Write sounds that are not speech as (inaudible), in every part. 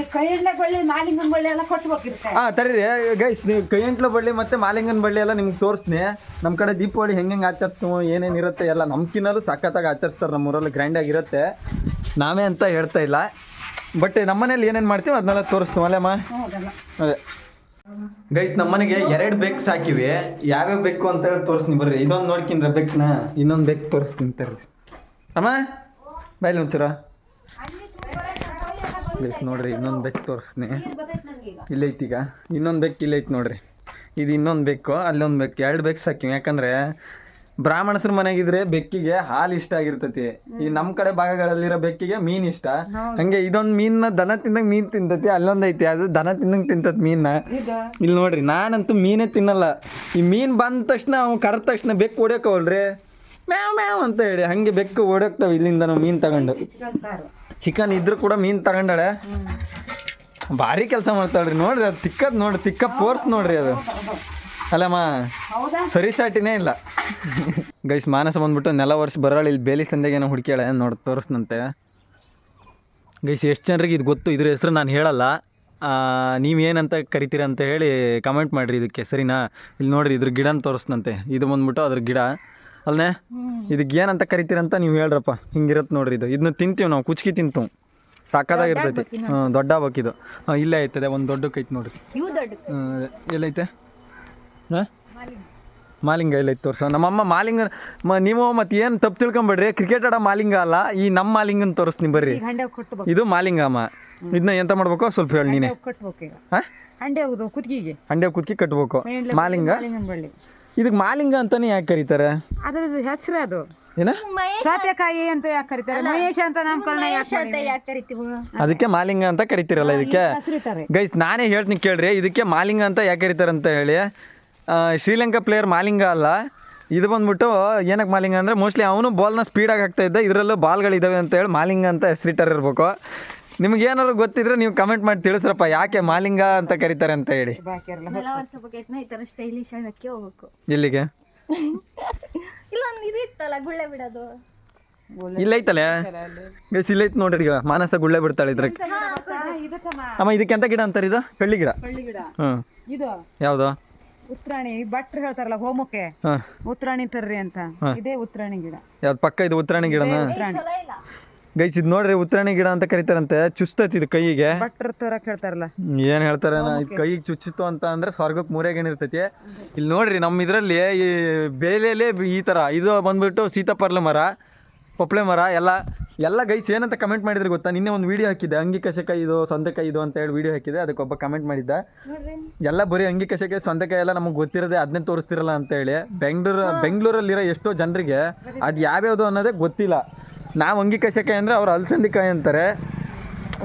ಈ ಬಳ್ಳಿ ಮಾಲಿಂಗನ ಬಳ್ಳಿ ಎಲ್ಲ ಕೊಟ್ಬೇಕಿರುತ್ತೆ ಹಾ ತರೀರಿ ಗೈಸ್ ನೀವು ಕೈಯಂಟ್ಲ ಬಳ್ಳಿ ಮತ್ತೆ ಮಾಲಿಂಗನ ಬಳ್ಳಿ ಎಲ್ಲ ನಿಮ್ಗೆ ತೋರಿಸ್ತೀನಿ. ನಮ್ಮ ಕಡೆ ದೀಪಾವಳಿ ಹೆಂಗೆ ಹೆಂಗೆ ಆಚರಿಸ್ತೀವೋ ಏನೇನು ಇರುತ್ತೆ ಎಲ್ಲ ನಮ್ಕಿನಲ್ಲೂ ಸಖತ್ತಾಗಿ ಆಚರಿಸ್ತಾರೆ ನಮ್ಮ ಊರಲ್ಲಿ ಗ್ರ್ಯಾಂಡಾಗಿ ಇರುತ್ತೆ. ನಾವೇ ಅಂತ ಹೇಳ್ತಾ ಇಲ್ಲ. ಬಟ್ ನಮ್ಮನೇಲಿ ಏನೇನು ಮಾಡ್ತೀವಿ ಅದನ್ನೆಲ್ಲ ತೋರಿಸ್ತೀವಿ ಅಲ್ಲೇಮ್ಮ? ಹೌದಲ್ಲ. ಅದೇ. ಗೈಸ್ ನಮ್ಮನೆಗೆ ಎರಡು ಬೆಕ್ಸ್ ಹಾಕಿವಿ. ಯಾವ್ಯಾವ ಬೇಕು ಅಂತ ಹೇಳಿ ತೋರಿಸ್ತೀನಿ ಬರ್ರಿ. ಇದೊಂದು ನೋಡ್ಕಿನ್ರ ಬೆಕ್ನ. ಇನ್ನೊಂದು ಬೆಕ್ ತೋರಿಸ್ತೀನಿ ತರ್ರಿ. ಅಮ್ಮ ಬಾಯ್ಲಿ ಒಂಚೂರ. ಗೈಸ್ ನೋಡ್ರಿ ಇನ್ನೊಂದು ಬೆಕ್ ತೋರಿಸ್ತೀನಿ. ಇಲ್ಲೈತಿ ಈಗ ಇನ್ನೊಂದು ಬೆಕ್ ಇಲ್ಲೈತಿ ನೋಡ್ರಿ. ಇದು ಇನ್ನೊಂದು ಬೆಕ್ಕು ಅಲ್ಲೊಂದು ಬೆಕ್ಕು. ಎರಡು ಬೆಕ್ಸ್ ಹಾಕಿವಿ ಯಾಕಂದ್ರೆ ಬ್ರಾಹ್ಮಣಸ್ರ ಮನೆಗಿದ್ರೆ ಬೆಕ್ಕಿಗೆ ಹಾಲು ಇಷ್ಟ ಆಗಿರ್ತತಿ. ಈ ನಮ್ಮ ಕಡೆ ಭಾಗಗಳಲ್ಲಿರೋ ಬೆಕ್ಕಿಗೆ ಮೀನ್ ಇಷ್ಟ. ಹಂಗೆ ಇದೊಂದು ಮೀನ್ನ ದನ ತಿಂದಂಗೆ ಮೀನ್ ತಿಂತತಿ ಅಲ್ಲೊಂದ್ ಐತಿ. ಅದು ದನ ತಿಂದಂಗೆ ತಿಂತತ್ ಮೀನ್ನ. ಇಲ್ಲಿ ನೋಡ್ರಿ ನಾನಂತೂ ಮೀನೇ ತಿನ್ನಲ್ಲ. ಈ ಮೀನ್ ಬಂದ ತಕ್ಷಣ ಅವ್ನು ಕರೆದ ತಕ್ಷಣ ಬೆಕ್ಕು ಹೊಡ್ಯೋಕವಲ್ರಿ ಮ್ಯಾವ್ ಮ್ಯಾವ್ ಅಂತ ಹೇಳಿ. ಹಂಗೆ ಬೆಕ್ಕು ಹೊಡ್ಯೋಕ್ತಾವ ಇಲ್ಲಿಂದ ನಾವು ಮೀನ್ ತಗೊಂಡು. ಚಿಕನ್ ಇದ್ರು ಕೂಡ ಮೀನ್ ತಗೊಂಡಾಳೆ. ಭಾರಿ ಕೆಲಸ ಮಾಡ್ತಾಳ್ರಿ. ನೋಡ್ರಿ ಅದು ತಿಕ್ಕದ್ ನೋಡ್ರಿ ತಿಕ್ಕ ಫೋರ್ಸ್ ನೋಡ್ರಿ ಅದು. ಅಲ್ಲಮ್ಮ ಸರಿ ಸಾಟಿನೇ ಇಲ್ಲ. ಗೈಸ್ ಮಾನಸ ಬಂದ್ಬಿಟ್ಟು ನೆಲ ವರ್ಷ ಬರೋಳು ಇಲ್ಲಿ ಬೇಲಿ ಸಂದೆಗೆ ಏನೋ ಹುಡುಕ್ಯಾಳೆ ನೋಡಿ ತೋರಿಸ್ನಂತೆ. ಗೈಸ್ ಎಷ್ಟು ಜನರಿಗೆ ಇದು ಗೊತ್ತು? ಇದ್ರ ಹೆಸರು ನಾನು ಹೇಳಲ್ಲ. ನೀವು ಏನಂತ ಕರಿತೀರ ಅಂತ ಹೇಳಿ ಕಮೆಂಟ್ ಮಾಡಿರಿ ಇದಕ್ಕೆ ಸರಿನಾ? ಇಲ್ಲಿ ನೋಡಿರಿ ಇದ್ರ ಗಿಡನ ತೋರಿಸ್ನಂತೆ. ಇದು ಬಂದ್ಬಿಟ್ಟು ಅದ್ರ ಗಿಡ. ಅಲ್ಲೇ ಇದಕ್ಕೆ ಏನಂತ ಕರಿತೀರಂತ ನೀವು ಹೇಳ್ರಪ್ಪ. ಹಿಂಗಿರತ್ತೆ ನೋಡ್ರಿ ಇದು. ಇದನ್ನ ತಿಂತೀವಿ ನಾವು ಕುಚ್ಕಿ ತಿಂತು ಸಾಕಾಗಿರ್ತೈತಿ ಹಾಂ ದೊಡ್ಡ ಬಕ್ಕಿದು. ಹಾಂ ಇಲ್ಲೇ ಐತದೆ ಒಂದು ದೊಡ್ಡಕ್ಕೈತೆ ನೋಡ್ರಿ. ಅದೇ. ಎಲ್ಲೈತೆ? ಹಾಂ? ಮಾಲಿಂಗ. ಎಲ್ಲೈತೆ ತೋರ್ಸ. ನಮ್ಮಮ್ಮ ಮಾಲಿಂಗ ಮ ನೀವು ಮತ್ತೆ ಏನು ತಪ್ಪು ತಿಳ್ಕೊಂಬೇಡ್ರಿ. ಕ್ರಿಕೆಟ್ ಆಡೋ ಮಾಲಿಂಗ ಅಲ್ಲ ಈ ನಮ್ಮ ಮಾಲಿಂಗನ ತೋರಿಸ್ತೀನಿ ಬರ್ರಿ. ಇದು ಮಾಲಿಂಗ ಅಮ್ಮ. ಇದನ್ನ ಎಂತ ಮಾಡ್ಬೇಕು ಸ್ವಲ್ಪ ಹೇಳಿ ನೀನೆ. ಹಂಡೆ ಕುತ್ತಿಗೆಗೆ ಹಂಡೆ ಕುತ್ಕಿ ಕಟ್ಬೇಕು. ಮಾಲಿಂಗ? ಇದಕ್ಕೆ ಮಾಲಿಂಗ ಅಂತಾನೆ ಯಾಕೆ ಕರೀತಾರೆ? ಅದ್ರದ್ದು ಹೆಸರು ಅದು. ಏನ? ಮಹೇಶ್ ಸೌತೆಕಾಯಿ ಅಂತ ಯಾಕೆ ಕರೀತಾರೆ? ಮಹೇಶ ಅಂತ ನಾಮಕರಣ ಯಾಕೆ ಅಂತ ಯಾಕೆ ಕರಿತೀವಿ? ಅದಕ್ಕೆ ಮಾಲಿಂಗ ಅಂತ ಕರಿತೀರಲ್ಲ ಇದಕ್ಕೆ? ಗೈಸ್ ನಾನೇ ಹೇಳ್ತೀನಿ ಕೇಳ್ರಿ ಇದಕ್ಕೆ ಮಾಲಿಂಗ ಅಂತ ಯಾಕೆ ಕರೀತಾರೆ ಅಂತ ಹೇಳಿ. ಶ್ರೀಲಂಕಾ ಪ್ಲೇಯರ್ ಮಾಲಿಂಗ ಅಲ್ಲ. ಇದು ಬಂದ್ಬಿಟ್ಟು ಏನಕ್ಕೆ ಮಾಲಿಂಗ ಅಂದರೆ ಮೋಸ್ಟ್ಲಿ ಅವನು ಬಾಲ್ನ ಸ್ಪೀಡಾಗಿ ಹಾಕ್ತಾ ಇದ್ದ ಇದರಲ್ಲೂ ಬಾಲ್ಗಳಿದ್ದಾವೆ ಅಂತ ಹೇಳಿ ಮಾಲಿಂಗ ಅಂತ ಹೆಸರಿಟ್ಟರ್ ಇರಬೇಕು. ನಿಮ್ಗೆ ಏನಾದ್ರು ಗೊತ್ತಿದ್ರೆ ನೀವು ಕಮೆಂಟ್ ಮಾಡಿ ತಿಳಿಸ್ರಪ್ಪ. ಯಾಕೆ ಮಾಲಿಂಗ ಅಂತ ಕರೀತಾರೆ ಅಂತ ಹೇಳಿ. ಸ್ಟೈಲಿಶ್ ಆಗಕ್ಕೆ ಹೋಗ್ಬೇಕು. ಇಲ್ಲಿಗೆ ಇಲ್ಲ ಇದು ಇತ್ತಲ್ಲ ಗುಳ್ಳೆ ಬಿಡೋದು. ಬೇಸ್ ಇಲ್ಲೈತ್ ನೋಡ್ರಿ ಈಗ. ಮಾನಸ ಗುಳ್ಳೆ ಬಿಡ್ತಾಳೆ ಇದ್ರಕ್ಕೆ ಇದಕ್ಕಮ್ಮ ಅಮ್ಮ ಇದಕ್ಕೆ ಎಂತ ಗಿಡ ಅಂತಾರೆ ಇದು? ಕಳ್ಳಿ ಗಿಡ. ಇದು? ಯಾವ್ದು? ಉತ್ರಾಣಿ ಭಟ್ರು ಹೇಳ್ತಾರಲ್ಲ ಹೋಮಕ್ಕೆ? ಹಾಂ. ಉತ್ರಾಣಿ ತರ್ರಿ ಅಂತ. ಇದೇ ಉತ್ರಾಣಿ ಗಿಡ. ಯಾವ್ದು ಪಕ್ಕ ಇದು ಉತ್ತರಾಣಿ ಗಿಡನ? ಉತ್ರಾಣಿ ಇಲ್ಲ. ಗೈಸ್ ಇದು ನೋಡ್ರಿ ಉತ್ತರಾಣಿ ಗಿಡ ಅಂತ ಕರೀತಾರಂತೆ. ಚುಸ್ತೈತಿ ಇದು ಕೈಗೆ. ಭಟ್ರು ತರಕ್ ಹೇಳ್ತಾರಲ್ಲ. ಏನು ಹೇಳ್ತಾರೆ ಇದು ಕೈಗೆ ಚುಚ್ಚಿತು ಅಂತ ಅಂದ್ರೆ ಸ್ವರ್ಗಕ್ಕೆ ಮೂರೇಗೇನು ಇರ್ತೈತಿ. ಇಲ್ಲಿ ನೋಡ್ರಿ ನಮ್ಮ ಇದರಲ್ಲಿ ಈ ಬೇಲೆಯಲ್ಲಿ ಈ ತರ ಇದು ಬಂದ್ಬಿಟ್ಟು ಸೀತಾಪರ್ಲೆ ಮರ ಪೊಪ್ಳೆ ಮರ ಎಲ್ಲ ಎಲ್ಲ ಗೈಸ್ ಏನಂತ ಕಮೆಂಟ್ ಮಾಡಿದ್ರೆ ಗೊತ್ತಾ? ನಿನ್ನೆ ಒಂದು ವಿಡಿಯೋ ಹಾಕಿದ್ದೆ ಅಂಗಿ ಕಷಕಾಯಿ ಇದು ಸೊಂದಕಾಯಿ ಇದು ಅಂತ ಹೇಳಿ ವಿಡಿಯೋ ಹಾಕಿದೆ ಅದಕ್ಕೆ ಒಬ್ಬ ಕಮೆಂಟ್ ಮಾಡಿದ್ದ. ಎಲ್ಲ ಬರೀ ಅಂಗಿ ಕಷಕಾಯಿ ಸೊಂದಕಾಯಿ ಎಲ್ಲ ನಮಗೆ ಗೊತ್ತಿರೋದೆ ಅದನ್ನೇ ತೋರಿಸ್ತಿರಲ್ಲ ಅಂತ ಹೇಳಿ. ಬೆಂಗಳೂರು ಬೆಂಗಳೂರಲ್ಲಿರೋ ಎಷ್ಟೋ ಜನರಿಗೆ ಅದು ಯಾವ್ಯಾವುದು ಅನ್ನೋದೇ ಗೊತ್ತಿಲ್ಲ. ನಾವು ಅಂಗಿ ಕಷಕಾಯಿ ಅಂದರೆ ಅವ್ರು ಅಲಸಂದಿಕಾಯಿ ಅಂತಾರೆ.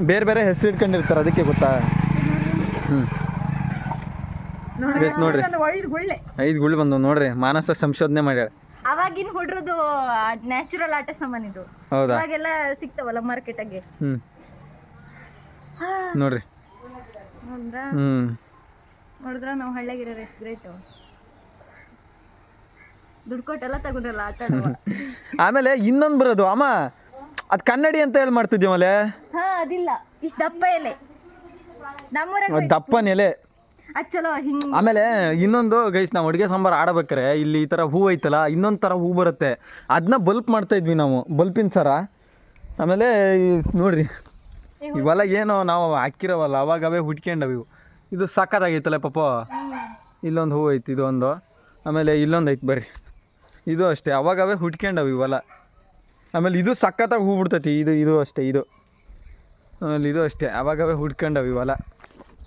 ಬೇರೆ ಬೇರೆ ಹೆಸರು ಇಟ್ಕೊಂಡಿರ್ತಾರೆ ಅದಕ್ಕೆ ಗೊತ್ತಾ? ಹ್ಞೂ ನೋಡ್ರಿ. ಐದು ಗುಳ್ಳಿ. ಬಂದವು ನೋಡ್ರಿ. ಮಾನಸ ಸಂಶೋಧನೆ ಮಾಡ್ಯಾಳ. ಅವಾಗಿನ ಹುಡ್ರದು ನ್ಯಾಚುರಲ್ ಆಟ ಸಾಮಾನ್ ಇದು. ಹೌದಾ? ಅವಾಗೆಲ್ಲ ಸಿಗ್ತಾವಲ್ಲ ಮಾರ್ಕೆಟಾಗೆ ಹ್ಞೂ ನೋಡ್ರಿ. ಹ್ಮ್. ಹ್ಞೂ ನೋಡಿದ್ರ ನಾವು ಹಳ್ಳಿಯಾಗಿರೋರು ಎಷ್ಟು ಗ್ರೇಟು ದುಡ್ಡು ಕೊಟ್ಟೆಲ್ಲ ಆಟ ಆಡುವ (laughs) ಆಮೇಲೆ ಇನ್ನೊಂದು ಬರೋದು ಅಮ್ಮ ಅದು ಕನ್ನಡಿ ಅಂತ ಹೇಳಿ ಮಾಡ್ತಿದ್ವಿ ಆಮೇಲೆ ಹಾ ಅದಿಲ್ಲ. ಇಷ್ಟು ದಪ್ಪ ಎಲೆ. ನಮ್ಮೂರಾಗ ದಪ್ಪನ ಎಲೆ. ಅದ್ ಚಲೋ ಹಿಂಗ್ ಆಮೇಲೆ ಇನ್ನೊಂದು ಗೈಸ್ ನಾವು ಅಡುಗೆ ಸಾಂಬಾರು ಆಡಬೇಕಾರೆ ಇಲ್ಲಿ ಈ ಥರ ಹೂ ಐತಲ್ಲ ಇನ್ನೊಂದು ಥರ ಹೂ ಬರುತ್ತೆ. ಅದನ್ನ ಬಲ್ಪ್ ಮಾಡ್ತಾ ಇದ್ವಿ ನಾವು ಬಲ್ಪಿನ ಸರ. ಆಮೇಲೆ ಈ ನೋಡ್ರಿ ಇವೆಲ್ಲ ಏನು ನಾವು ಹಾಕಿರವಲ್ಲ ಅವಾಗವೇ ಇವು ಇದು ಸಕ್ಕತ್ತಾಗೈತಲ್ಲ ಪಾಪ. ಇಲ್ಲೊಂದು ಹೂ ಐತಿ ಇದೊಂದು. ಆಮೇಲೆ ಇಲ್ಲೊಂದು ಐತಿ ಬರ್ರಿ. ಇದು ಅಷ್ಟೇ ಅವಾಗವೇ ಹುಟ್ಕೊಂಡವು ಇವೆಲ್ಲ. ಆಮೇಲೆ ಇದು ಸಖತ್ತಾಗಿ ಹೂ ಬಿಡ್ತೈತಿ ಇದು ಇದು ಅಷ್ಟೇ ಇದು. ಆಮೇಲೆ ಇದು ಅಷ್ಟೇ ಅವಾಗವೇ ಹುಡ್ಕೊಂಡವು ಇವೆಲ್ಲ.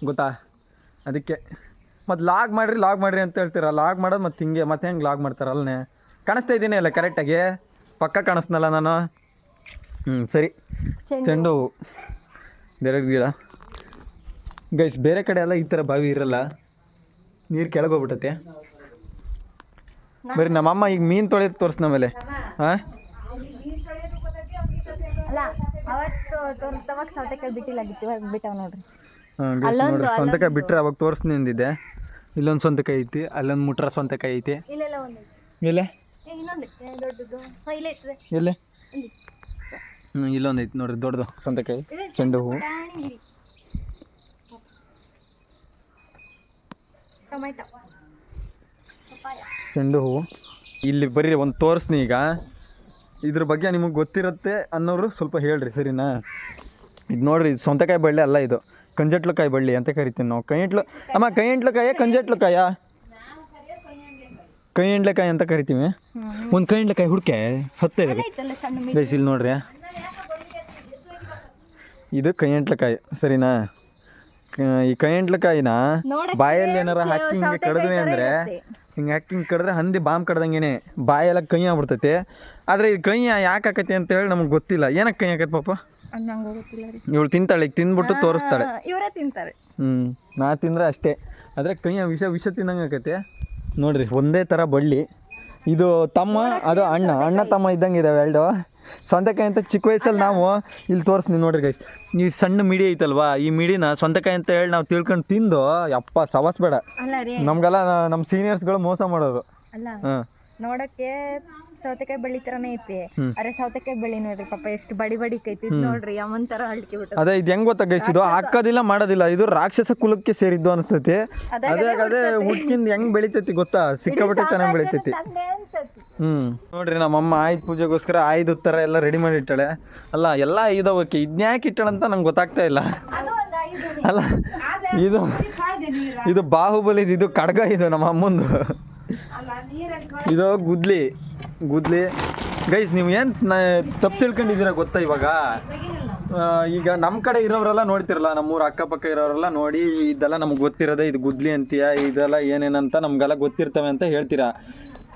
ಗೊತ್ತಾ? ಅದಕ್ಕೆ. ಮತ್ತು ಲಾಗ್ ಮಾಡಿರಿ ಲಾಗ್ ಮಾಡಿರಿ ಅಂತ ಹೇಳ್ತೀರ? ಲಾಗ್ ಮಾಡೋದು ಮತ್ತು ಹಿಂಗೆ ಮತ್ತೆ ಹೆಂಗೆ ಲಾಗ್ ಮಾಡ್ತಾರಲ್ಲನೇ ಕಾಣಿಸ್ತಾ ಇದ್ದೀನಿ ಅಲ್ಲ ಕರೆಕ್ಟಾಗಿ? ಪಕ್ಕ ಕಾಣಿಸ್ನಲ್ಲ ನಾನು? ಹ್ಞೂ ಸರಿ. ಚೆಂಡು ಹೂವು ಬೇರೆ ಗಿಡ. ಗೈಸ್ ಬೇರೆ ಕಡೆ ಎಲ್ಲ ಈ ಥರ ಬಾವಿ ಇರಲ್ಲ. ನೀರು ಕೆಳಗೋಗ್ಬಿಟ್ಟತೆ ಬರೀ ನಮ್ಮಮ್ಮ ಈಗ ಮೀನು ತೊಳೆದ್ ತೋರ್ಸ್ ನಮೇಲೆ ಹಾಂ ಅಲ್ಲ ಸೌತೆಕಾಯಿ ಬಿಟ್ಟರೆ ಅವಾಗ ತೋರಿಸ್ ನಿಂದಿದೆ. ಇಲ್ಲೊಂದು ಸ್ವಂತಕಾಯಿ ಐತಿ ಅಲ್ಲೊಂದು ಮುಟ್ರ ಸ್ವಂತಕಾಯಿ ಐತಿ. ಇಲ್ಲೊಂದೈತಿ ಇಲ್ಲೇ ಹ್ಞೂ ಇಲ್ಲೊಂದು ಐತಿ ನೋಡ್ರಿ ದೊಡ್ಡದು ಸ್ವಂತಕಾಯಿ ಚೆಂಡು ಹೂವು ಟೊಮೆಟೊ. ಚೆಂಡು ಹೂವು. ಇಲ್ಲಿ ಬರೀ ಒಂದು ತೋರಿಸ್ನಿ ಈಗ. ಇದ್ರ ಬಗ್ಗೆ ನಿಮಗೆ ಗೊತ್ತಿರುತ್ತೆ ಅನ್ನೋರು ಸ್ವಲ್ಪ ಹೇಳ್ರಿ ಸರಿನಾ? ಇದು ನೋಡ್ರಿ ಇದು ಸೊಂತಕಾಯಿ ಬಳ್ಳಿ ಅಲ್ಲ ಇದು. ಕಂಜಟ್ಲಕಾಯಿ ಬಳ್ಳಿ ಅಂತ ಕರಿತೀವಿ ನಾವು. ಕೈಂಟ್ಲು ಅಮ್ಮ ಕೈ ಎಂಟ್ಲಕಾಯ ಕಂಜಟ್ಲಕಾಯ ಕೈ ಎಂಟ್ಲಕಾಯಿ ಅಂತ ಕರಿತೀವಿ. ಒಂದು ಕೈ ಹುಡುಕೆ ಹುಡ್ಕೆ ಹತ್ತೇ ಇದೆ ಐತಲ್ಲ ಸಣ್ಣ ಇಲ್ಲಿ ನೋಡ್ರಿ. ಇದು ಕೈ ಎಂಟ್ಲಕಾಯಿ ಸರಿನಾ ಈ ಕೈ ಎಂಟ್ಲಕಾಯಿನ ನೋಡಕ್ಕೆ ಬಾಯಲ್ಲಿ ಏನಾರ ಹಾಕಿ ಹಿಂಗೆ ಕಡಿದ್ವಿ ಅಂದರೆ. ಹಿಂಗೆ ಹಾಕಿ ಹಿಂಗೆ ಕಡಿದ್ರೆ ಹಂದಿ ಬಾಂಬ್ ಕಡ್ದಂಗೆನೆ ಬಾಯೆಲ್ಲ ಕೈ ಆಗ್ಬಿಡ್ತೈತೆ. ಆದರೆ ಈ ಕೈ ಯಾಕೆ ಆಕೈತಿ ಅಂತ ಹೇಳಿ ನಮ್ಗೆ ಗೊತ್ತಿಲ್ಲ. ಏನಕ್ಕೆ ಕೈ ಆಕೈತೆ ಪಾಪ? ಇವಳು ತಿಂತಾಳೆ ಈಗ ತಿಂದ್ಬಿಟ್ಟು ತೋರಿಸ್ತಾಳೆ. ಇವರೇ ತಿಂತಾರೆ. ಹ್ಞೂ ನಾ ತಿಂದರೆ ಅಷ್ಟೇ. ಆದರೆ ಕೈಯ ವಿಷ ವಿಷ ತಿನ್ನಂಗೆ ಆಕೈತೆ ನೋಡಿರಿ ಒಂದೇ ಥರ ಬಳ್ಳಿ. ಇದು ತಮ್ಮ ಅದು ಅಣ್ಣ ಅಣ್ಣ ತಮ್ಮ ಇದ್ದಂಗೆ ಇದಾವೆ ಎರಡು. ಸೌತೆಕಾಯಿ ಅಂತ ಚಿಕ್ಕ ವಯಸ್ಸಲ್ಲಿ ನಾವು ಇಲ್ಲಿ ತೋರಿಸ್ತೀನಿ ನೋಡ್ರಿ ಗೈಸ್ ಈ ಸಣ್ಣ ಮಿಡಿ ಐತಲ್ವಾ? ಈ ಮಿಡಿನ ಸ್ವಂತಕಾಯಿ ಅಂತ ಹೇಳಿ ನಾವು ತಿಳ್ಕೊಂಡು ತಿಂದು ಯಪ್ಪ ಸವಾಸ್ ಬೇಡ ನಮಗೆಲ್ಲ ನಮ್ಮ ಸೀನಿಯರ್ಸ್ಗಳು ಮೋಸ ಮಾಡೋದು. ಹಾಂ ನೋಡಕ್ಕೆ ಸೌತೆಕಾಯಿ ಬಳ್ಳಿ ತರನೇ ಐತಿ. ಅರೆ ಸೌತೆಕಾಯಿ ಬಳ್ಳಿ ನೋಡ್ರಿ ಪಾಪ ಎಷ್ಟು ಬಡಿ ಬಡಿ ಕೈತಿ ನೋಡ್ರಿ ಯಾವನ್ ತರ ಹಳ್ಕೆ ಬಿಟ್ಟು ಅದೇ ಇದು ಹೆಂಗ್ ಗೊತ್ತಾ ಗೈಸ್ ಇದು ಹಾಕೋದಿಲ್ಲ ಮಾಡೋದಿಲ್ಲ. ಇದು ರಾಕ್ಷಸ ಕುಲಕ್ಕೆ ಸೇರಿದ್ದು ಅನಿಸ್ತೈತಿ. ಅದೇ ಅದೇ ಹುಡ್ಕಿಂದ ಹೆಂಗ್ ಬೆಳಿತೈತಿ ಗೊತ್ತಾ? ಸಿಕ್ಕಾಪಟ್ಟೆ ಚೆನ್ನಾಗಿ ಬೆಳಿತೈತಿ. ಹ್ಮ್. ನೋಡ್ರಿ ನಮ್ಮಮ್ಮ ಆಯುಧ ಪೂಜೆಗೋಸ್ಕರ ಆಯುಧ ಉತ್ತರ ಎಲ್ಲ ರೆಡಿ ಮಾಡಿ ಇಟ್ಟಾಳೆ ಅಲ್ಲ ಎಲ್ಲ ಇದ್ಯಾಕೆ ಇಟ್ಟಳ ಅಂತ ನಂಗೆ ಗೊತ್ತಾಗ್ತಾ ಇಲ್ಲ. ಅಲ್ಲ ಇದು ಇದು ಬಾಹುಬಲಿದು ಇದು ಖಡ್ಗ ಇದು ನಮ್ಮ ಅಮ್ಮಂದು. ಇದು ಗುದ್ಲಿ ಗುದ್ಲಿ. ಗೈಸ್ ನೀವು ಏನು ತಪ್ಪು ತಿಳ್ಕೊಂಡಿದ್ದೀರಾ ಗೊತ್ತಾ ಇವಾಗ? ಈಗ ನಮ್ಮ ಕಡೆ ಇರೋರೆಲ್ಲ ನೋಡ್ತಿರಲ್ಲ, ನಮ್ಮೂರ ಅಕ್ಕಪಕ್ಕ ಇರೋರೆಲ್ಲ ನೋಡಿ, ಇದೆಲ್ಲ ನಮ್ಗೆ ಗೊತ್ತಿರೋದೇ ಇದು ಗುದ್ಲಿ ಅಂತೀಯ, ಇದೆಲ್ಲ ಏನೇನಂತ ನಮಗೆಲ್ಲ ಗೊತ್ತಿರ್ತವೆ ಅಂತ ಹೇಳ್ತೀರಾ.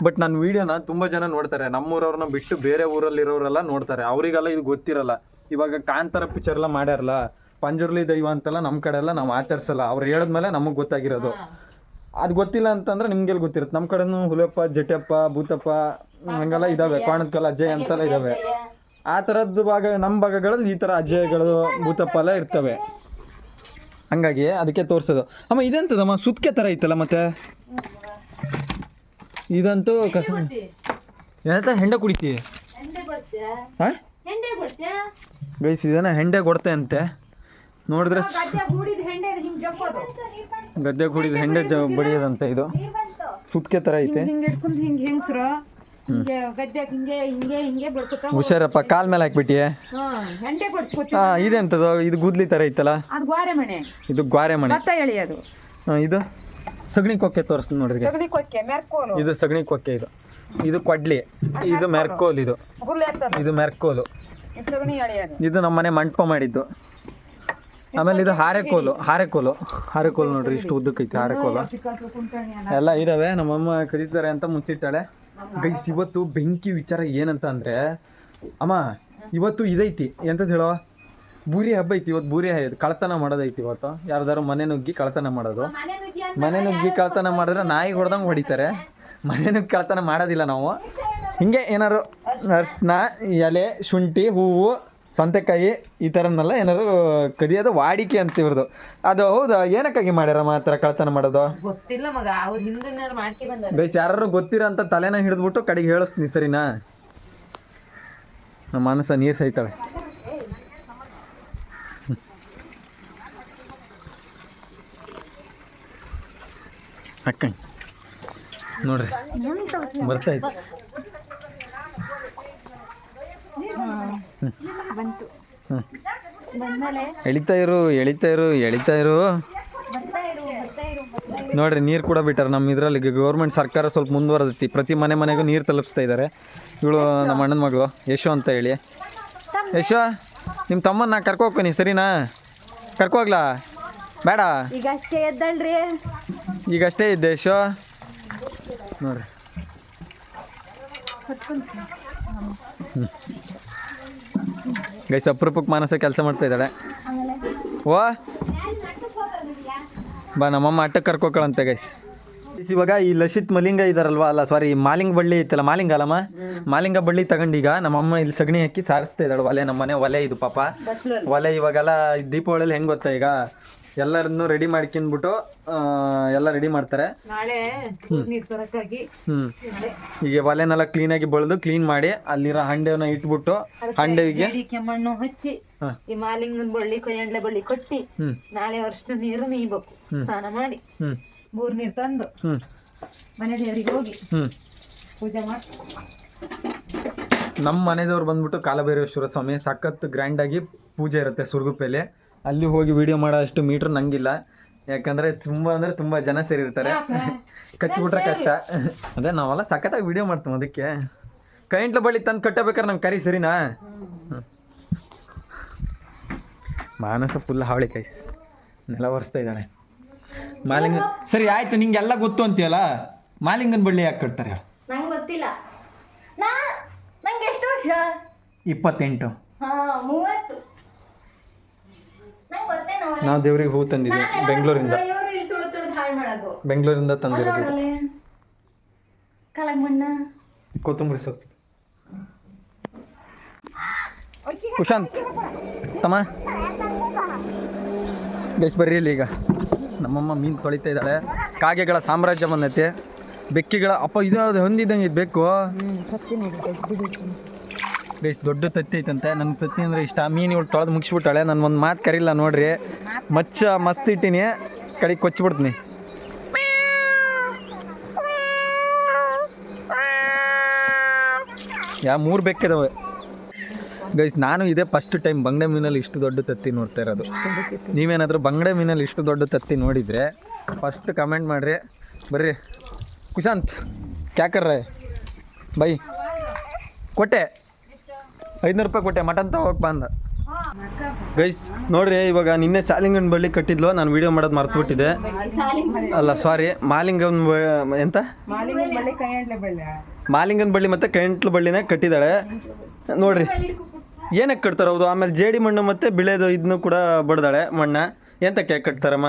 ಬಟ್ ನನ್ನ ವೀಡಿಯೋನ ತುಂಬ ಜನ ನೋಡ್ತಾರೆ. ನಮ್ಮೂರವ್ರನ್ನ ಬಿಟ್ಟು ಬೇರೆ ಊರಲ್ಲಿರೋರೆಲ್ಲ ನೋಡ್ತಾರೆ. ಅವರಿಗೆಲ್ಲ ಇದು ಗೊತ್ತಿರಲ್ಲ. ಇವಾಗ ಕಾಂತಾರ ಪಿಕ್ಚರ್ ಎಲ್ಲ ಮಾಡ್ಯಾರಲ್ಲ, ಪಂಜುರ್ಲಿ ದೈವ ಅಂತೆಲ್ಲ ನಮ್ಮ ಕಡೆ ಎಲ್ಲ ನಾವು ಆಚರಿಸಲ್ಲ. ಅವ್ರು ಹೇಳಿದ್ಮೇಲೆ ನಮಗೆ ಗೊತ್ತಾಗಿರೋದು. ಅದು ಗೊತ್ತಿಲ್ಲ ಅಂತಂದ್ರೆ ನಿಮ್ಗೆಲ್ಲ ಗೊತ್ತಿರುತ್ತೆ. ನಮ್ಮ ಕಡೆನೂ ಹುಲಿಯಪ್ಪ ಜಟ್ಯಪ್ಪ ಭೂತಪ್ಪ ಹಂಗೆಲ್ಲ ಇದಾವೆ. ಕಾಣದ್ಕಲ್ಲ ಅಜ್ಜಯ ಅಂತೆಲ್ಲ ಇದಾವೆ. ಆ ಥರದ್ದು ಭಾಗ ನಮ್ಮ ಭಾಗಗಳಲ್ಲಿ ಈ ಥರ ಅಜ್ಜಯಗಳು ಭೂತಪ್ಪ ಎಲ್ಲ ಇರ್ತವೆ. ಹಂಗಾಗಿ ಅದಕ್ಕೆ ತೋರಿಸೋದು. ಅಮ್ಮ ಇದೆಂತದಮ್ಮ? ಸುತ್ಕೆ ಥರ ಇತ್ತಲ್ಲ ಮತ್ತೆ? ಇದಂತೂ ಕಸ ಏನಂತ? ಹೆಂಡೆ ಕುಡಿತಿ? ಗೈಸ್ ಇದನ್ನ ಹೆಂಡೆ ಕೊಡ್ತೆ ಅಂತೆ. ನೋಡಿದ್ರೆ ಗದ್ದೆ ಕುಡಿದ ಹೆಂಡೆ ಬಡಿಯದಂತ ಬಡಿಯೋದಂತೆ ಇದು. ಸುತ್ಕೆ ಥರ ಐತೆ. ಹಿಂಗೆ ಇಟ್ಕೊಂಡು ಹಿಂಗೆ ಹೆಂಗ್ಸ್ರು ಹಿಂಗೆ ಗದ್ಯಾಗ ಹಿಂಗೆ ಹಿಂಗೆ ಹಿಂಗೆ ಬಡ್ಕೊತ ಹುಷಾರಪ್ಪ ಕಾಲ್ ಮೇಲೆ ಹಾಕ್ಬಿಟ್ಟಿಯೇ? ಹಾ ಹೆಂಡೆ ಬಡ್ಸ್ಕೊತಿ ಹಾಂ ಇದೆಂತದು? ಇದು ಗುದ್ಲಿ ಥರ ಐತಲ್ಲ? ಅದು ಇದು ಗ್ವಾರೆ ಮಣೆ ಭತ್ತ ಹಾಂ ಇದು ಸಗಣಿ ಕೊಕ್ಕೆ ತೋರಿಸ್ ನೋಡ್ರಿ ಈಗ. ಸಗಣಿ ಕೊಕ್ಕೆ ಮೆರ್ಕೋಲು. ಇದು ಸಗಣಿ ಕೊಕ್ಕೆ ಇದು. ಇದು ಕೊಡ್ಲಿ. ಇದು ಮೆರ್ಕೋಲ್. ಇದು. ಇದು ಮೆರ್ಕೋಲು. ಇದು ಇದು ನಮ್ಮ ಮನೆ ಮಂಟಪ ಮಾಡಿದ್ದು. ಆಮೇಲೆ ಇದು ಹಾರೆಕೋಲು ಹಾರೆಕೋಲು ಹಾರೆಕೋಲು ನೋಡ್ರಿ ಇಷ್ಟು ಉದ್ದಕ್ಕೈತಿ ಹಾರೆಕೋಲು ಎಲ್ಲ ಇದಾವೆ ನಮ್ಮಮ್ಮ ಕದೀತಾರೆ ಅಂತ ಮುಚ್ಚಿಟ್ಟಾಳೆ ಗೈಸ್ ಇವತ್ತು ಬೆಂಕಿ ವಿಚಾರ ಏನಂತ ಅಂದ್ರೆ ಅಮ್ಮ ಇವತ್ತು ಇದೈತಿ ಎಂತದ್ ಹೇಳೋ? ಬೂರಿ ಹಬ್ಬ ಐತಿ ಇವತ್ತು ಬೂರಿ ಐತಿ ಕಳ್ತನ ಮಾಡೋದೈತಿ ಇವತ್ತು. ಯಾರ್ದಾರು ಮನೆ ನುಗ್ಗಿ ಕಳ್ತನ ಮಾಡೋದು. ಮನೆ ನುಗ್ಗಿ ಕಳ್ತನ ಮಾಡಿದ್ರೆ ನಾಯಿ ಹೊಡೆದಂಗೆ ಹೊಡಿತಾರೆ. ಮನೆ ನುಗ್ಗಿ ಕಳ್ತನ ಮಾಡೋದಿಲ್ಲ ನಾವು. ಹಿಂಗೆ ಏನಾರು ಅರ್ಶಿನ ಎಲೆ ಶುಂಠಿ ಹೂವು ಸೌತೆಕಾಯಿ ಈ ಥರನ್ನೆಲ್ಲ ಏನಾದ್ರು ಕದಿಯೋದು ವಾಡಿಕೆ ಅಂತ ಇವ್ರದ್ದು. ಅದು ಹೌದಾ? ಏನಕ್ಕಾಗಿ ಮಾಡ್ಯಾರ ಮಾತ್ರ ಕಳ್ತನ ಮಾಡೋದು? ಗೊತ್ತಿಲ್ಲ ಮಗ ಅವ್ರ ಹಿಂದಿನ ಮಾಡ್ತಿ ಬಂದ ಬೇಸ್ ಯಾರು ಗೊತ್ತಿರ ಅಂತ ತಲೆನ ಹಿಡಿದ್ಬಿಟ್ಟು ಕಡೆಗೆ ಹೇಳಿಸ್ತೀನಿ ಸರಿನಾ? ನಮ್ಮ ಮನಸ್ಸ ನೀರು ಸೈತಾಳೆ. ಅಕ್ಕ ನೋಡ್ರಿ ಬರ್ತಾ ಇತ್ತು ಬಂತು. ಎಳಿತಾ ಇರು ಎಳಿತಾ ಇರು ಎಳಿತಾ ಇರು. ನೋಡ್ರಿ ನೀರು ಕೂಡ ಬಿಟ್ಟಾರೆ ನಮ್ಮ ಇದರಲ್ಲಿ. ಗೌರ್ಮೆಂಟ್ ಸರ್ಕಾರ ಸ್ವಲ್ಪ ಮುಂದುವರೆದೈತಿ. ಪ್ರತಿ ಮನೆ ಮನೆಗೂ ನೀರು ತಲುಪಿಸ್ತಾ ಇದ್ದಾರೆ ಇವಳು ನಮ್ಮ ಅಣ್ಣನ ಮಗಳು ಯಶು ಅಂತ ಹೇಳಿ. ಯಶು ನಿಮ್ಮ ತಮ್ಮನ್ನ ಕರ್ಕೊ ಹೋಗ್ತೀನಿ ಸರಿನಾ? ಕರ್ಕೊ ಹೋಗ್ಲಾ ಬೇಡ ಈಗಷ್ಟೇ ಎದ್ದಳ್ರಿ. ಈಗಷ್ಟೇ ಇದ್ದೆ ಯಶು. ನೋಡ್ರಿ. ಗೈಸ್ ಅಪ್ರೂಪಕ್ಕೆ ಮಾನಸ ಕೆಲಸ ಮಾಡ್ತಾ ಇದ್ದಾಳೆ. ಓ ಬಾ, ನಮ್ಮಮ್ಮ ಅಟ್ಟಕ್ಕೆ ಕರ್ಕೋಕಳಂತೆ ಗೈಸ್ ಇವಾಗ ಈ ಲಸಿತ್ ಮಲಿಂಗ ಇದಾರಲ್ವಾ? ಅಲ್ಲ ಸಾರಿ ಮಾಲಿಂಗ ಬಳ್ಳಿ ಇತ್ತಲ್ಲ ಮಾಲಿಂಗ ಅಲ್ಲಮ್ಮ? ಮಾಲಿಂಗ ಬಳ್ಳಿ ತಗೊಂಡೀಗ ನಮ್ಮಮ್ಮ ಇಲ್ಲಿ ಸಗಣಿ ಹಾಕಿ ಸಾರಿಸ್ತಾ ಇದ್ದಾಳು. ಒಲೆ ನಮ್ಮನೆ, ಒಲೆ ಇದು ಪಾಪ. ಒಲೆ ಇವಾಗೆಲ್ಲ ದೀಪಾವಳಿಲಿ ಹೆಂಗೆ ಗೊತ್ತಾ ಈಗ? ಎಲ್ಲರನ್ನು ರೆಡಿ ಮಾಡ್ಕೊಂಡ್ಬಿಟ್ಟು ಎಲ್ಲ ರೆಡಿ ಮಾಡ್ತಾರೆ. ನಾಳೆ ನೀರು ಈಗ ಒಲೆನೆಲ್ಲ ಕ್ಲೀನಾಗಿ ಬಳ್ದು ಕ್ಲೀನ್ ಮಾಡಿ ಅಲ್ಲಿರೋ ಹಂಡೆವನ್ನ ಇಟ್ಬಿಟ್ಟು ಹಂಡೆವಿಗೆ ಕೆಮ್ಮಣ್ಣು ಹಚ್ಚಿ. ಈ ಮಾಲಿಂಗನ ಬಳ್ಳಿ ಕೈಯಂಡ್ಲೆ ಬಳ್ಳಿ ಕಟ್ಟಿ ನಾಳೆ ವರ್ಷ ನೀರು ಮೀಬೇಕು ಸ್ನಾನ ಮಾಡಿ. ಮೂರ್ ನೀರ್ ತಂದು ಮನೆ ದೇವರಿಗೆ ಹೋಗಿ ಪೂಜೆ ಮಾಡಿ ನಮ್ಮ ಮನೆದವ್ರು ಬಂದ್ಬಿಟ್ಟು ಕಾಲಭೈರವೇಶ್ವರ ಸ್ವಾಮಿ ಸಖತ್ ಗ್ರ್ಯಾಂಡಾಗಿ ಪೂಜೆ ಇರುತ್ತೆ ಸುರ್ಗುಪ್ಪೆಲಿ. ಅಲ್ಲಿ ಹೋಗಿ ವಿಡಿಯೋ ಮಾಡೋ ಅಷ್ಟು ಮೀಟ್ರ್ ನಂಗಿಲ್ಲ. ಯಾಕಂದ್ರೆ ತುಂಬಾ ಅಂದ್ರೆ ತುಂಬಾ ಜನ ಸೇರಿರ್ತಾರೆ. (laughs) ಕಚ್ಚಿಬಿಟ್ರೆ ಕಷ್ಟ. (laughs) ಅದೇ ನಾವೆಲ್ಲ ಸಖತ್ತಾಗಿ ವಿಡಿಯೋ ಮಾಡ್ತೀವಿ ಅದಕ್ಕೆ. ಕೈಂಟ್ಲ ಬಳಿ ತಂದು ಕಟ್ಟಬೇಕಾರೆ ನಂಗೆ ಕರಿ ಸರಿನಾ. ಮಾನಸ ಫುಲ್ ಹಾವಳಿ ಕೈಸ್ ನೆಲ ಒರೆಸ್ತಾ ಇದ್ದಾಳೆ. ಮಾಲಿಂಗ ಸರಿ ಆಯ್ತು ನಿಂಗೆ ಎಲ್ಲ ಗೊತ್ತು ಅಂತೀಯಲ್ಲ? ಮಾಲಿಂಗನ ಬಳ್ಳಿ ಯಾಕೆ ಕಟ್ತಾರೆ ಹೇಳು? ನಂಗೆ ಗೊತ್ತಿಲ್ಲ. ನಾ ನಂಗೆ ಎಷ್ಟು ವರ್ಷ? ಇಪ್ಪತ್ತೆಂಟು. ಹಾ ಮೂವತ್ತು. ನಾವು ದೇವ್ರಿಗೆ ಹೂ ತಂದಿದ್ವಿ ಬೆಂಗಳೂರಿಂದ ಬೆಂಗ್ಳೂರಿಂದ ತಂದಿರೋದು ಕೊತ್ತಂಬರಿ ಸೊಪ್ಪು ಕುಶಾಂತ್ ತಮ್ಮ ಬೆಸ್ಟ್ ಬರ್ರಿ ಇಲ್ಲಿ ಈಗ ನಮ್ಮಮ್ಮ ಮೀನು ತೊಳಿತಾ ಇದ್ದಾಳೆ ಕಾಗೆಗಳ ಸಾಮ್ರಾಜ್ಯ ಬಂದೈತೆ ಬೆಕ್ಕಿಗಳ ಅಪ್ಪ ಇದು ಹೊಂದಿದ್ದಂಗೆ ಇದು ಬೇಕು ಬೇಸ್ ದೊಡ್ಡ ತತ್ತಿ ಐತಂತೆ. ನನ್ನ ತತ್ತಿ ಅಂದರೆ ಇಷ್ಟ. ಮೀನು ಇವಳು ತೊಳೆದು ಮುಗಿಸ್ಬಿಟ್ಟಾಳೆ. ನನ್ನ ಒಂದು ಮಾತು ಕರಿಲ್ಲ, ನೋಡ್ರಿ. ಮಚ್ಚ ಮಸ್ತ್ ಇಟ್ಟಿನಿ. ಕಡೆಗೆ ಕೊಚ್ಚಿಬಿಡ್ತೀನಿ ಯಾ, ಮೂರು ಬೇಕಿದಾವೆ ಗೈಸ್, ನಾನು ಇದೇ ಫಸ್ಟ್ ಟೈಮ್ ಬಂಗಡೆ ಮೀನಲ್ಲಿ ಇಷ್ಟು ದೊಡ್ಡ ತತ್ತಿ ನೋಡ್ತಾ ಇರೋದು. ನೀವೇನಾದರೂ ಬಂಗಡೆ ಮೀನಲ್ಲಿ ಇಷ್ಟು ದೊಡ್ಡ ತತ್ತಿ ನೋಡಿದರೆ ಫಸ್ಟ್ ಕಮೆಂಟ್ ಮಾಡಿರಿ. ಬರ್ರಿ. ಕುಶಾಂತ್, ಕ್ಯಾಕರ್ರೆ. ಬೈ. ಕೊಟ್ಟೆ. ಐದುನೂರು ರೂಪಾಯಿ ಕೊಟ್ಟೆ ಮಟನ್ ತಗೋಕ್ ಬಂದ. ಗೈಸ್ ನೋಡ್ರಿ ಇವಾಗ ನಿನ್ನೆ ಸಾಲಿಂಗನ್ ಬಳ್ಳಿ ಕಟ್ಟಿದ್ಲು ನಾನು ವಿಡಿಯೋ ಮಾಡೋದು ಮರ್ತುಬಿಟ್ಟಿದೆ ಅಲ್ಲ ಸಾರಿ ಮಾಲಿಂಗನ್ ಎಂತ? ಮಾಲಿಂಗನ್ ಬಳ್ಳಿ ಮತ್ತೆ ಬಳ್ಳಿ. ಮಾಲಿಂಗನ ಬಳ್ಳಿ ಮತ್ತು ಕೈಂಟ್ಲು ಬಳ್ಳಿನೇ ಕಟ್ಟಿದ್ದಾಳೆ ನೋಡ್ರಿ ಏನಕ್ಕೆ ಕಟ್ತಾರೆ ಹೌದು? ಆಮೇಲೆ ಜೇಡಿ ಮಣ್ಣು ಮತ್ತೆ ಬಿಳೆದು ಇದನ್ನು ಕೂಡ ಬಡ್ದಾಳೆ ಮಣ್ಣ. ಎಂತಕ್ಕೆ ಕಟ್ತಾರಮ್ಮ?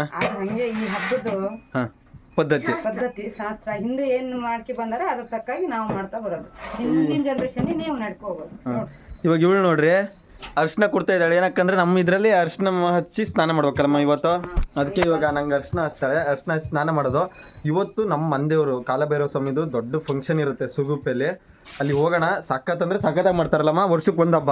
ಪದ್ಧತಿ. ಪದ್ಧತಿ ಶಾಸ್ತ್ರ. ಹಿಂದೆ ಏನ್ ಮಾಡ್ಕೊ ಬಂದಾರ ಅದ್ರ ತಕ್ಕಾಗಿ ನಾವು ಮಾಡ್ತಾ ಬರೋದು. ಹಿಂದಿನ ಜನರೇಷನ್ ನೀವು ನಡ್ಕೋಬೋದು. ಇವಾಗ ಇವಳು ನೋಡ್ರಿ ಅರ್ಶನ ಕೊಡ್ತಾ ಇದ್ದಾಳೆ. ಏನಕ್ಕಂದ್ರೆ ನಮ್ಮ ಇದರಲ್ಲಿ ಅರ್ಶನ ಹಚ್ಚಿ ಸ್ನಾನ ಮಾಡ್ಬೇಕಲ್ಲಮ್ಮ ಇವತ್ತು. ಅದಕ್ಕೆ ಇವಾಗ ನಂಗೆ ಅರ್ಶನ ಹಚ್ತಾಳೆ ಅರ್ಶನ ಹಚ್ಚಿ ಸ್ನಾನ ಮಾಡೋದು. ಇವತ್ತು ನಮ್ಮ ಮಂದೇವರು ಕಾಲಭೈರವ ಸ್ವಾಮಿದು ದೊಡ್ಡ ಫಂಕ್ಷನ್ ಇರುತ್ತೆ ಸುಗುಪ್ಪೆಯಲ್ಲಿ ಅಲ್ಲಿ ಹೋಗೋಣ. ಸಖತ್ ಅಂದ್ರೆ ಸಖತ್ತಾಗಿ ಮಾಡ್ತಾರಲ್ಲಮ್ಮ ವರ್ಷಕ್ಕೆ ಒಂದು ಹಬ್ಬ.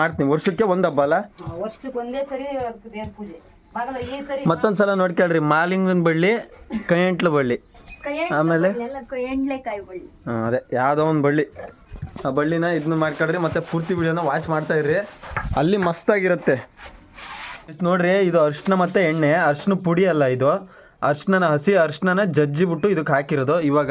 ಮಾಡ್ತೀನಿ. ವರ್ಷಕ್ಕೆ ಒಂದು ಹಬ್ಬ ಅಲ್ಲ? ವರ್ಷಕ್ಕೆ ಒಂದೇ ಸರಿ ಅದಕ್ಕೆ ಪೂಜೆ. ಆಗಲ್ಲ ಈ ಸರಿ ಮತ್ತೊಂದು ಸಲ ನೋಡ್ಕೊಳ್ರಿ ಮಾಲಿಂಗನ ಬಳ್ಳಿ ಕೈಯಂಟ್ಲ ಬಳ್ಳಿ. ಆಮೇಲೆ? ಹಾಂ ಅದೇ ಯಾವುದೋ ಒಂದು ಬಳ್ಳಿ. ಆ ಬಳ್ಳಿನ ಇದನ್ನ ಮಾಡ್ಕೊಳ್ರಿ ಮತ್ತೆ ಪೂರ್ತಿ ವಿಡಿಯೋನ ವಾಚ್ ಮಾಡ್ತಾ ಇರ್ರಿ. ಅಲ್ಲಿ ಮಸ್ತಾಗಿರುತ್ತೆ. ನೋಡ್ರಿ ಇದು ಅರ್ಶಿನ ಮತ್ತೆ ಎಣ್ಣೆ ಅರ್ಶಿನ ಪುಡಿ ಅಲ್ಲ ಇದು. ಅರ್ಶಿನ ಹಸಿ ಅರ್ಶಿನ ಜಜ್ಜಿ ಬಿಟ್ಟು ಇದಕ್ಕೆ ಹಾಕಿರೋದು. ಇವಾಗ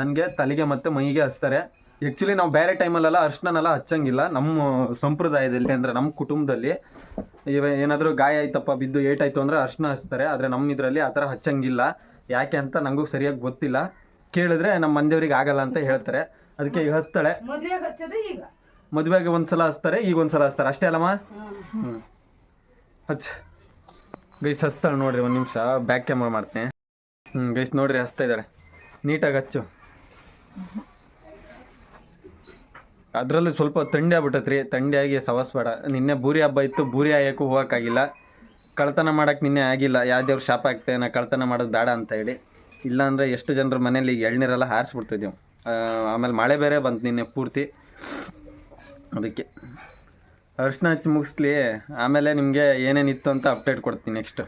ನನಗೆ ತಲೆಗೆ ಮತ್ತೆ ಮೈಗೆ ಹಚ್ತಾರೆ. ಆ್ಯಕ್ಚುಲಿ ನಾವು ಬೇರೆ ಟೈಮಲ್ಲೆಲ್ಲ ಅರ್ಶಿನನೆಲ್ಲ ಹಚ್ಚಂಗಿಲ್ಲ. ನಮ್ಮ ಸಂಪ್ರದಾಯದಲ್ಲಿ ಅಂದರೆ ನಮ್ಮ ಕುಟುಂಬದಲ್ಲಿ ಇವ ಏನಾದರೂ ಗಾಯ ಆಯ್ತಪ್ಪ ಬಿದ್ದು ಏಟಾಯ್ತು ಅಂದರೆ ಅರ್ಶಿನ ಹಚ್ತಾರೆ. ಆದರೆ ನಮ್ಮ ಇದರಲ್ಲಿ ಆ ಥರ ಹಚ್ಚಂಗಿಲ್ಲ. ಯಾಕೆ ಅಂತ ನನಗೂ ಸರಿಯಾಗಿ ಗೊತ್ತಿಲ್ಲ. ಕೇಳಿದ್ರೆ ನಮ್ಮ ಮಂದಿಯವ್ರಿಗೆ ಆಗಲ್ಲ ಅಂತ ಹೇಳ್ತಾರೆ. ಅದಕ್ಕೆ ಈಗ ಹಚ್ತಾಳೆ. ಮದುವೆಗೆ ಒಂದ್ಸಲ ಹಚ್ತಾರೆ ಈಗ ಒಂದ್ಸಲ ಹಚ್ತಾರೆ. ಅಷ್ಟೇ ಅಲ್ಲಮ್ಮ? ಹ್ಞೂ ಹಚ್. ಗೈಸ್ ಹಚ್ತಾಳೆ ನೋಡ್ರಿ ಒಂದು ನಿಮಿಷ. ಬ್ಯಾಕ್ ಕ್ಯಾಮ್ರಾ ಮಾಡ್ತೀನಿ. ಹ್ಞೂ ಗೈಸ್ ನೋಡ್ರಿ ಹಚ್ತಾ ಇದ್ದಾಳೆ. ನೀಟಾಗಿ ಹಚ್ಚು. ಅದರಲ್ಲೂ ಸ್ವಲ್ಪ ಥಂಡಿ ಆಗ್ಬಿಟ್ಟತ್ರಿ. ಥಂಡಿ ಆಗಿ ಸವಸ್ಬೇಡ ನಿನ್ನೆ ಬೂರಿ ಹಬ್ಬ ಇತ್ತು, ಬೂರಿ ಆಯಕ್ಕೂ ಹೋಗೋಕ್ಕಾಗಿಲ್ಲ. ಕಳ್ತನ ಮಾಡಕ್ಕೆ ನಿನ್ನೆ ಆಗಿಲ್ಲ. ಯಾವ್ದೇವ್ರು ದೇವ್ರ ಶಾಪ ಆಗ್ತೇನೆ ನಾ ಕಳ್ತನ ಮಾಡೋದು ಬೇಡ ಅಂತ ಹೇಳಿ. ಇಲ್ಲಾಂದರೆ ಎಷ್ಟು ಜನರ ಮನೇಲಿ ಎಳ್ನೀರೆಲ್ಲ ಹಾರಿಸ್ಬಿಡ್ತಿದ್ದೆವು ಆಮೇಲೆ ಮಳೆ ಬೇರೆ ಬಂತು ನಿನ್ನೆ ಪೂರ್ತಿ. ಅದಕ್ಕೆ. ಅರ್ಶಿನ ಹಚ್ಚಿ ಮುಗಿಸ್ಲಿ. ಆಮೇಲೆ ನಿಮಗೆ ಏನೇನಿತ್ತು ಅಂತ ಅಪ್ಡೇಟ್ ಕೊಡ್ತೀನಿ ನೆಕ್ಸ್ಟ್